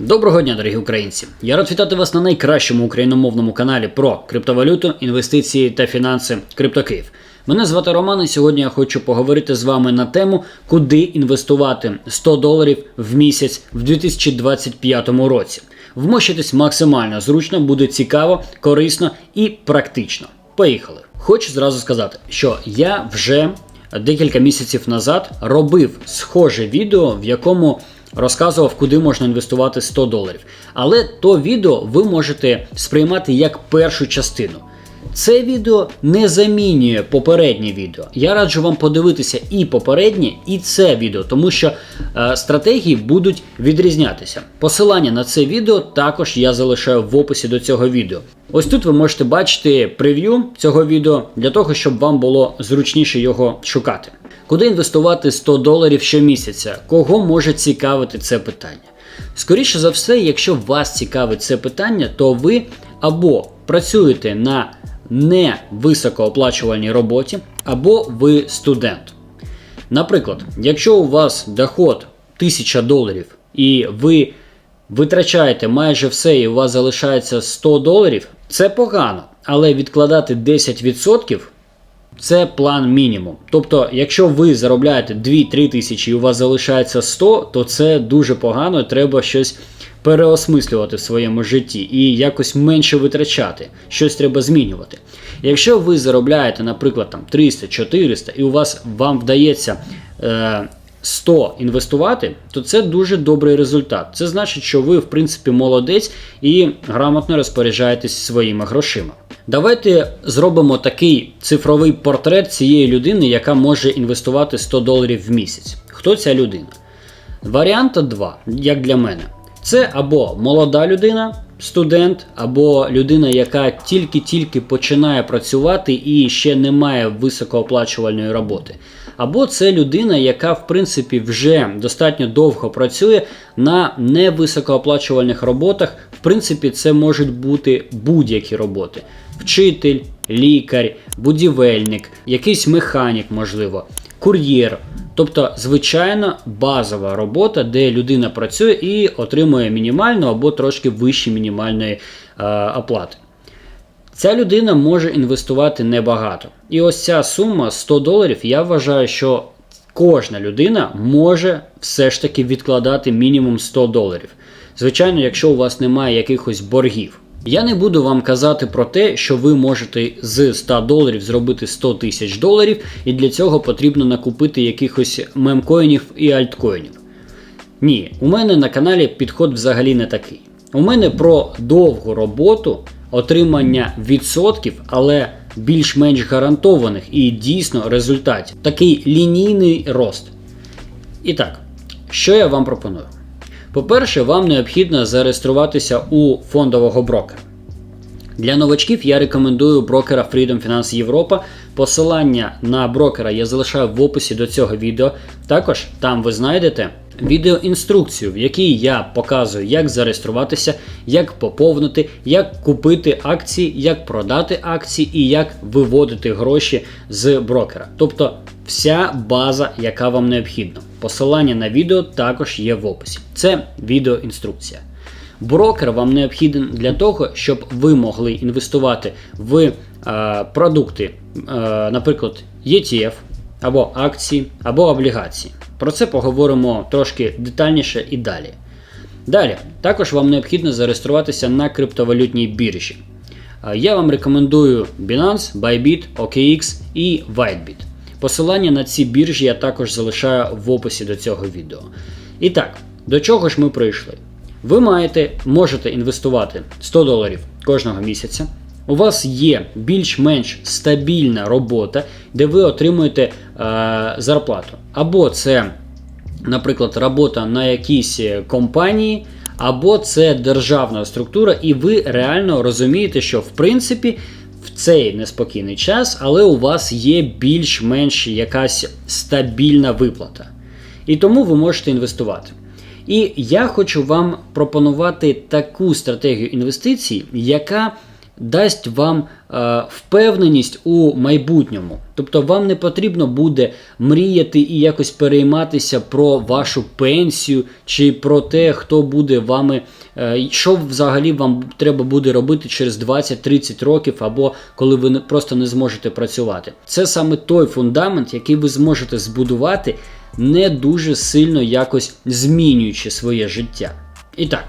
Доброго дня, дорогі українці! Я рад вітати вас на найкращому україномовному каналі про криптовалюту, інвестиції та фінанси CryptoKiv. Мене звати Роман, і сьогодні я хочу поговорити з вами на тему, куди інвестувати 100 доларів в місяць в 2025 році. Вмощитись максимально зручно, буде цікаво, корисно і практично. Поїхали! Хочу зразу сказати, що я вже декілька місяців назад робив схоже відео, в якому розказував, куди можна інвестувати 100 доларів. Але то відео ви можете сприймати як першу частину. Це відео не замінює попереднє відео. Я раджу вам подивитися і попереднє, і це відео, тому що е, стратегії будуть відрізнятися. Посилання на це відео також я залишаю в описі до цього відео. Ось тут ви можете бачити прев'ю цього відео для того, щоб вам було зручніше його шукати. Куди інвестувати 100 доларів щомісяця? Кого може цікавити це питання? Скоріше за все, якщо вас цікавить це питання, то ви або працюєте на невисокооплачувальній роботі, або ви студент. Наприклад, якщо у вас доход 1000 доларів і ви витрачаєте майже все, і у вас залишається 100 доларів, це погано, але відкладати 10% це план мінімум. Тобто, якщо ви заробляєте 2-3 тисячі і у вас залишається 100, то це дуже погано, треба щось переосмислювати в своєму житті і якось менше витрачати, щось треба змінювати. Якщо ви заробляєте, наприклад, там 300-400 і у вас вам вдається е, 100 інвестувати, то це дуже добрий результат. Це значить, що ви, в принципі, молодець і грамотно розпоряджаєтесь своїми грошима. Давайте зробимо такий цифровий портрет цієї людини, яка може інвестувати 100 доларів в місяць. Хто ця людина? Варіанта 2, як для мене. Це або молода людина, студент, або людина, яка тільки-тільки починає працювати і ще не має високооплачувальної роботи. Або це людина, яка в принципі вже достатньо довго працює на невисокооплачувальних роботах. В принципі, це можуть бути будь-які роботи: вчитель, лікар, будівельник, якийсь механік, можливо, кур'єр. Тобто, звичайно, базова робота, де людина працює і отримує мінімальну або трошки вищі мінімальної е, оплати. Ця людина може інвестувати небагато. І ось ця сума 100 доларів, я вважаю, що кожна людина може все ж таки відкладати мінімум 100 доларів. Звичайно, якщо у вас немає якихось боргів. Я не буду вам казати про те, що ви можете з 100 доларів зробити 100 тисяч доларів, і для цього потрібно накупити якихось мемкоїнів і альткоїнів. Ні, у мене на каналі підход взагалі не такий. У мене про довгу роботу, отримання відсотків, але більш-менш гарантованих і дійсно результатів. Такий лінійний рост. І так, що я вам пропоную? По-перше, вам необхідно зареєструватися у фондового брокера. Для новачків я рекомендую брокера Freedom Finance Європа. Посилання на брокера я залишаю в описі до цього відео. Також там ви знайдете відеоінструкцію, в якій я показую, як зареєструватися, як поповнити, як купити акції, як продати акції і як виводити гроші з брокера. Тобто вся база, яка вам необхідна. Посилання на відео також є в описі. Це відеоінструкція. Брокер вам необхіден для того, щоб ви могли інвестувати в е, продукти, е, наприклад, ETF, або акції, або облігації. Про це поговоримо трошки детальніше і далі. Далі, також вам необхідно зареєструватися на криптовалютній біржі. Е, Я вам рекомендую Binance, Bybit, OKX і Whitebit. Посилання на ці біржі я також залишаю в описі до цього відео. І так, до чого ж ми прийшли? Ви маєте, можете інвестувати 100 доларів кожного місяця. У вас є більш-менш стабільна робота, де ви отримуєте е, зарплату. Або це, наприклад, робота на якійсь компанії, або це державна структура, і ви реально розумієте, що в принципі цей неспокійний час, але у вас є більш-менш якась стабільна виплата. І тому ви можете інвестувати. І я хочу вам пропонувати таку стратегію інвестицій, яка дасть вам е, впевненість у майбутньому. Тобто вам не потрібно буде мріяти і якось перейматися про вашу пенсію чи про те, хто буде вами, е, що взагалі вам треба буде робити через 20-30 років, або коли ви просто не зможете працювати. Це саме той фундамент, який ви зможете збудувати, не дуже сильно якось змінюючи своє життя. І так.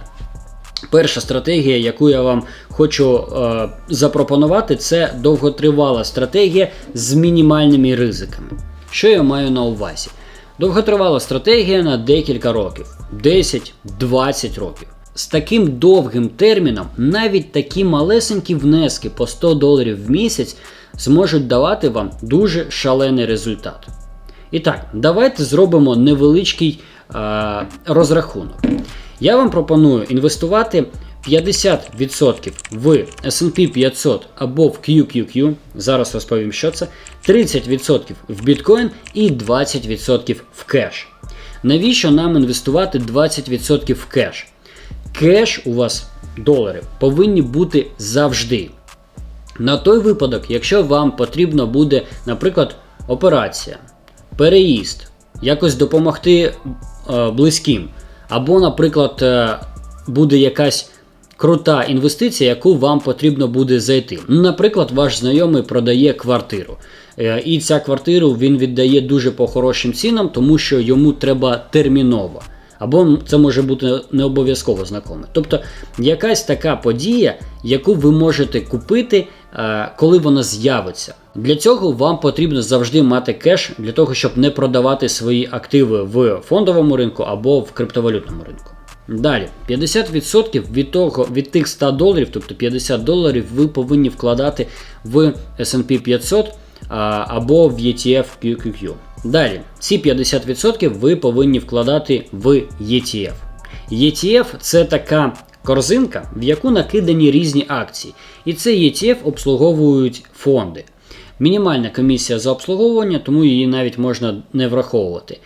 Перша стратегія, яку я вам хочу е, запропонувати, це довготривала стратегія з мінімальними ризиками. Що я маю на увазі? Довготривала стратегія на декілька років, 10-20 років. З таким довгим терміном навіть такі малесенькі внески по 100 доларів в місяць зможуть давати вам дуже шалений результат. І так, давайте зробимо невеличкий е, розрахунок. Я вам пропоную інвестувати 50% в SP 500 або в QQQ. Зараз розповім, що це. 30% в біткоін і 20% в кеш. Навіщо нам інвестувати 20% в кеш? Кеш у вас долари повинні бути завжди. На той випадок, якщо вам потрібно буде, наприклад, операція, переїзд, якось допомогти е, близьким, або, наприклад, е, буде якась крута інвестиція, яку вам потрібно буде зайти. Ну, Наприклад, ваш знайомий продає квартиру. Е, І ця квартиру він віддає дуже по хорошим цінам, тому що йому треба терміново. Або це може бути не обов'язково знакоме. Тобто якась така подія, яку ви можете купити, е, коли вона з'явиться. Для цього вам потрібно завжди мати кеш для того, щоб не продавати свої активи в фондовому ринку або в криптовалютному ринку. Далі, 50% від того від тих 100 доларів, тобто 50 доларів, ви повинні вкладати в S&P 500 або в ETF QQQ. Далі, ці 50% ви повинні вкладати в ETF. ETF це така корзинка, в яку накидані різні акції. І цей ETF обслуговують фонди. Мінімальна комісія за обслуговування, тому її навіть можна не враховувати.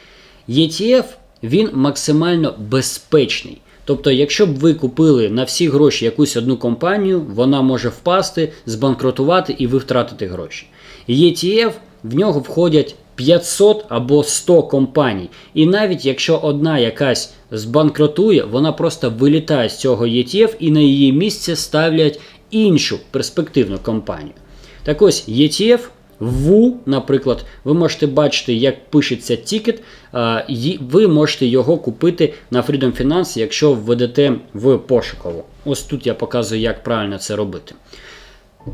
ETF він максимально безпечний. Тобто, якщо б ви купили на всі гроші якусь одну компанію, вона може впасти, збанкрутувати і ви втратите гроші. ETF в нього входять 500 або 100 компаній. І навіть якщо одна якась збанкрутує, вона просто вилітає з цього ETF і на її місце ставлять іншу перспективну компанію. Так ось ETF ВУ, наприклад, ви можете бачити, як пишеться тікет, ви можете його купити на Freedom Finance, якщо введете в пошукову. Ось тут я показую, як правильно це робити.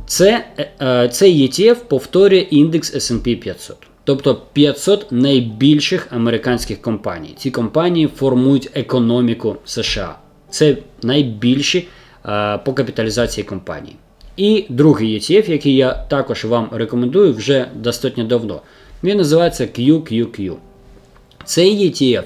Це, е, е, цей ETF повторює індекс S&P 500. Тобто 500 найбільших американських компаній. Ці компанії формують економіку США. Це найбільші е, по капіталізації компанії. І другий ETF, який я також вам рекомендую вже достатньо давно. Він називається QQQ. Цей ETF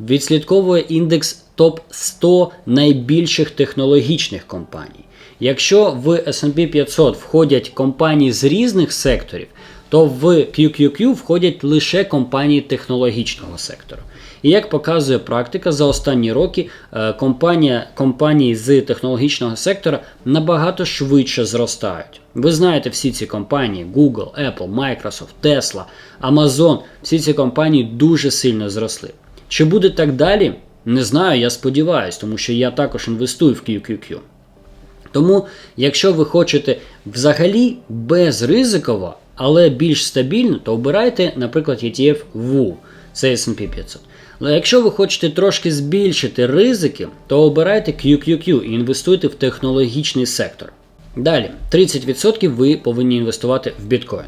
відслідковує індекс топ 100 найбільших технологічних компаній. Якщо в S&P 500 входять компанії з різних секторів, то в QQQ входять лише компанії технологічного сектору. І як показує практика, за останні роки е, компанія, компанії з технологічного сектора набагато швидше зростають. Ви знаєте всі ці компанії: Google, Apple, Microsoft, Tesla, Amazon. Всі ці компанії дуже сильно зросли. Чи буде так далі? Не знаю, я сподіваюся, тому що я також інвестую в QQQ. Тому, якщо ви хочете взагалі безризиково, але більш стабільно, то обирайте, наприклад, ETF WU, це S&P 500. Але якщо ви хочете трошки збільшити ризики, то обирайте QQQ і інвестуйте в технологічний сектор. Далі, 30% ви повинні інвестувати в біткоін.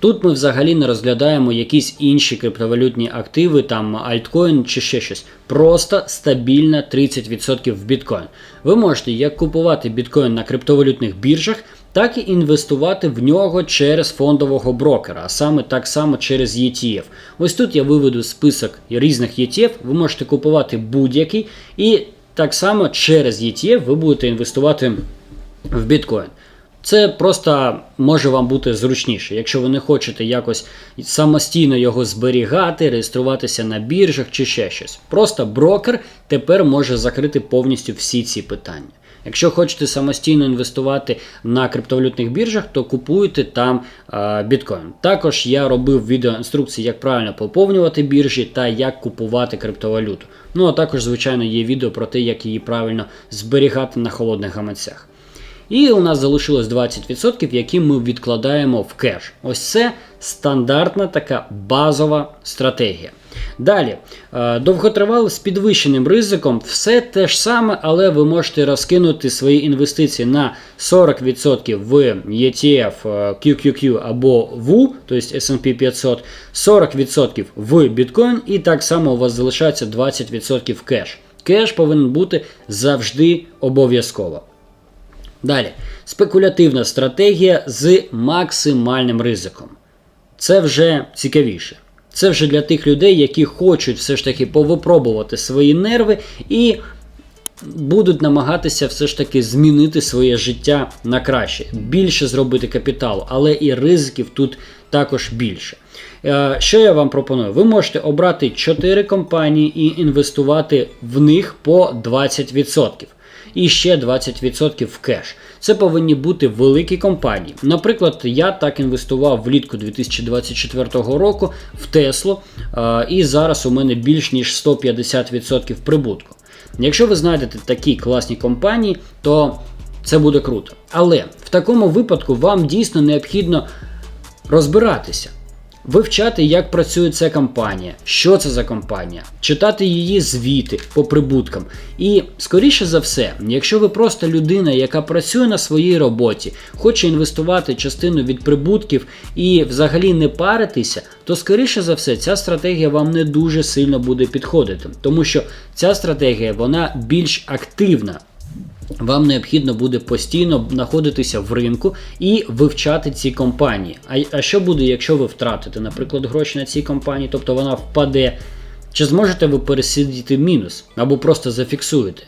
Тут ми взагалі не розглядаємо якісь інші криптовалютні активи, там альткоін чи ще щось. Просто стабільно 30% в біткоін. Ви можете як купувати біткоін на криптовалютних біржах, так і інвестувати в нього через фондового брокера, а саме так само через ETF. Ось тут я виведу список різних ETF, ви можете купувати будь-який, і так само через ETF ви будете інвестувати в біткоін. Це просто може вам бути зручніше, якщо ви не хочете якось самостійно його зберігати, реєструватися на біржах чи ще щось. Просто брокер тепер може закрити повністю всі ці питання. Якщо хочете самостійно інвестувати на криптовалютних біржах, то купуйте там біткоін. Також я робив відеоінструкції, як правильно поповнювати біржі та як купувати криптовалюту. Ну а також, звичайно, є відео про те, як її правильно зберігати на холодних гаманцях. І у нас залишилось 20%, які ми відкладаємо в кеш. Ось це стандартна така базова стратегія. Далі, е, довготривале з підвищеним ризиком, все те ж саме, але ви можете розкинути свої інвестиції на 40% в ETF е, QQQ або WU, тобто S&P 500, 40% в біткоін, і так само у вас залишається 20% кеш. Кеш повинен бути завжди обов'язково. Далі, спекулятивна стратегія з максимальним ризиком. Це вже цікавіше. Це вже для тих людей, які хочуть все ж таки повипробувати свої нерви і будуть намагатися все ж таки змінити своє життя на краще, більше зробити капіталу, але і ризиків тут також більше. Е, Що я вам пропоную? Ви можете обрати 4 компанії і інвестувати в них по 20%. І ще 20% в кеш. Це повинні бути великі компанії. Наприклад, я так інвестував влітку 2024 року в Теслу, і зараз у мене більш ніж 150% прибутку. Якщо ви знайдете такі класні компанії, то це буде круто. Але в такому випадку вам дійсно необхідно розбиратися. Вивчати, як працює ця компанія, що це за компанія, читати її звіти по прибуткам. І, скоріше за все, якщо ви просто людина, яка працює на своїй роботі, хоче інвестувати частину від прибутків і взагалі не паритися, то скоріше за все ця стратегія вам не дуже сильно буде підходити, тому що ця стратегія вона більш активна. Вам необхідно буде постійно знаходитися в ринку і вивчати ці компанії. А, а що буде, якщо ви втратите, наприклад, гроші на цій компанії, тобто вона впаде? Чи зможете ви пересидіти мінус або просто зафіксуєте?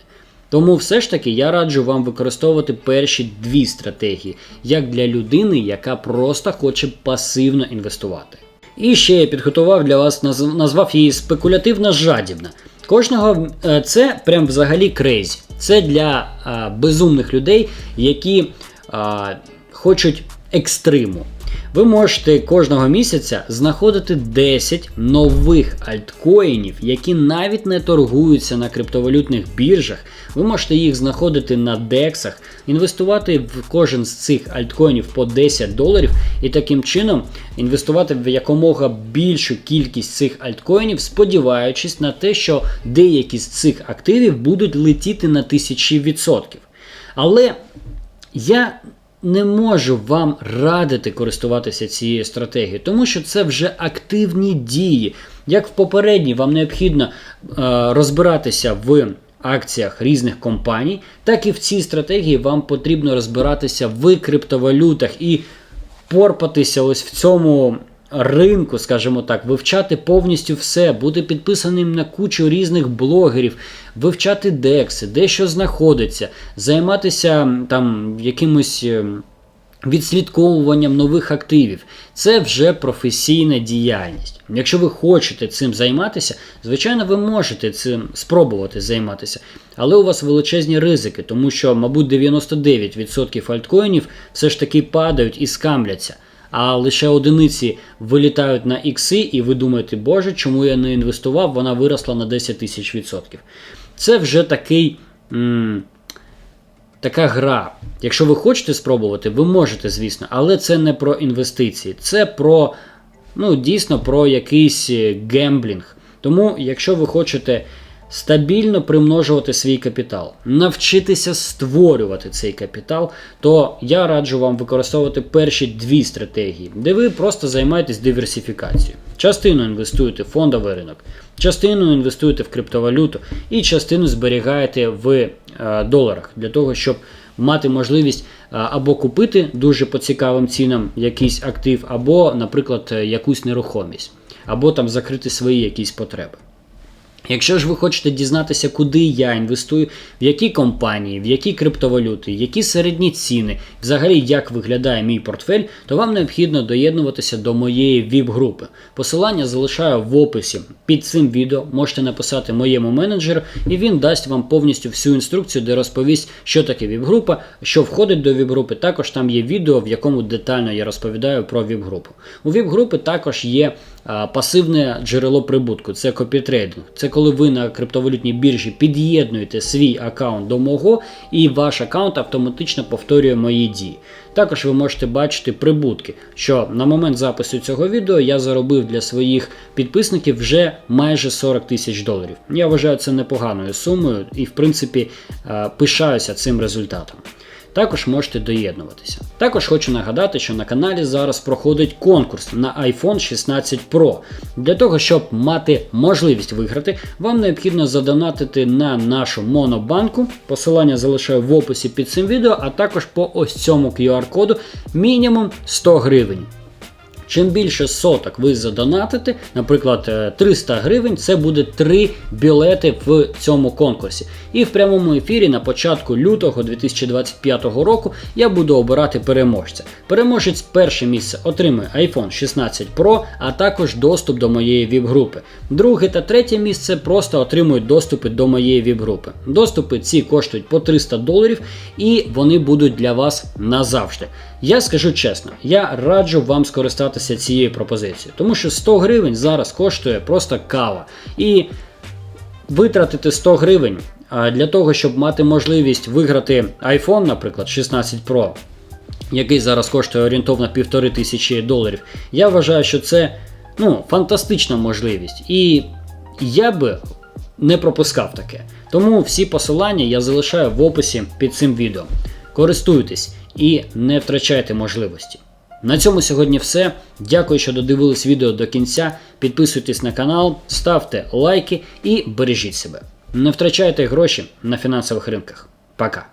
Тому все ж таки я раджу вам використовувати перші дві стратегії, як для людини, яка просто хоче пасивно інвестувати. І ще я підготував для вас, назвав її спекулятивно жадібна. Кожного е, це прям взагалі крейзі. Це для а, безумних людей, які а, хочуть екстриму. Ви можете кожного місяця знаходити 10 нових альткоїнів, які навіть не торгуються на криптовалютних біржах. Ви можете їх знаходити на дексах, інвестувати в кожен з цих альткоїнів по 10 доларів, і таким чином інвестувати в якомога більшу кількість цих альткоїнів, сподіваючись на те, що деякі з цих активів будуть летіти на тисячі відсотків. Але я не можу вам радити користуватися цією стратегією, тому що це вже активні дії. Як в попередній, вам необхідно е, розбиратися в акціях різних компаній, так і в цій стратегії вам потрібно розбиратися в криптовалютах і порпатися ось в цьому ринку, скажімо так, вивчати повністю все, бути підписаним на кучу різних блогерів, вивчати декси, де що знаходиться, займатися там якимось. е, Відслідковуванням нових активів це вже професійна діяльність. Якщо ви хочете цим займатися, звичайно, ви можете цим спробувати займатися, але у вас величезні ризики, тому що, мабуть, 99% альткоїнів все ж таки падають і скамляться. А лише одиниці вилітають на ікси, і ви думаєте, боже, чому я не інвестував, вона виросла на 10 тисяч відсотків. Це вже такий. М- така гра. Якщо ви хочете спробувати, ви можете, звісно, але це не про інвестиції, це про ну, дійсно про якийсь е, гемблінг. Тому, якщо ви хочете стабільно примножувати свій капітал, навчитися створювати цей капітал, то я раджу вам використовувати перші дві стратегії, де ви просто займаєтесь диверсифікацією. Частину інвестуєте в фондовий ринок, частину інвестуєте в криптовалюту і частину зберігаєте в е, доларах для того, щоб мати можливість е, або купити дуже по цікавим цінам якийсь актив, або, наприклад, е, якусь нерухомість, або там закрити свої якісь потреби. Якщо ж ви хочете дізнатися, куди я інвестую, в які компанії, в які криптовалюти, які середні ціни, взагалі як виглядає мій портфель, то вам необхідно доєднуватися до моєї VIP-групи. Посилання залишаю в описі під цим відео. Можете написати моєму менеджеру, і він дасть вам повністю всю інструкцію, де розповість, що таке VIP-група, що входить до VIP-групи. Також там є відео, в якому детально я розповідаю про VIP-групу. У VIP-групи також є пасивне джерело прибутку, це копітрейдинг. Це коли ви на криптовалютній біржі під'єднуєте свій аккаунт до мого, і ваш аккаунт автоматично повторює мої дії. Також ви можете бачити прибутки, що на момент запису цього відео я заробив для своїх підписників вже майже 40 тисяч доларів. Я вважаю це непоганою сумою і, в принципі, пишаюся цим результатом. Також можете доєднуватися. Також хочу нагадати, що на каналі зараз проходить конкурс на iPhone 16 Pro. Для того, щоб мати можливість виграти, вам необхідно задонатити на нашу монобанку. Посилання залишаю в описі під цим відео, а також по ось цьому QR-коду мінімум 100 гривень. Чим більше соток ви задонатите, наприклад, е, 300 гривень, це буде 3 білети в цьому конкурсі. І в прямому ефірі на початку лютого 2025 року я буду обирати переможця. Переможець перше місце отримує iPhone 16 Pro, а також доступ до моєї віп-групи. Друге та третє місце просто отримують доступи до моєї віп-групи. Доступи ці коштують по 300 доларів і вони будуть для вас назавжди. Я скажу чесно, я раджу вам скористатися цією пропозицією, тому що 100 гривень зараз коштує просто кава. І витратити 100 гривень для того, щоб мати можливість виграти iPhone, наприклад, 16 Pro, який зараз коштує орієнтовно півтори тисячі доларів, я вважаю, що це ну, фантастична можливість. І я би не пропускав таке. Тому всі посилання я залишаю в описі під цим відео. Користуйтесь і не втрачайте можливості. На цьому сьогодні все. Дякую, що додивились відео до кінця. Підписуйтесь на канал, ставте лайки і бережіть себе. Не втрачайте гроші на фінансових ринках. Пока!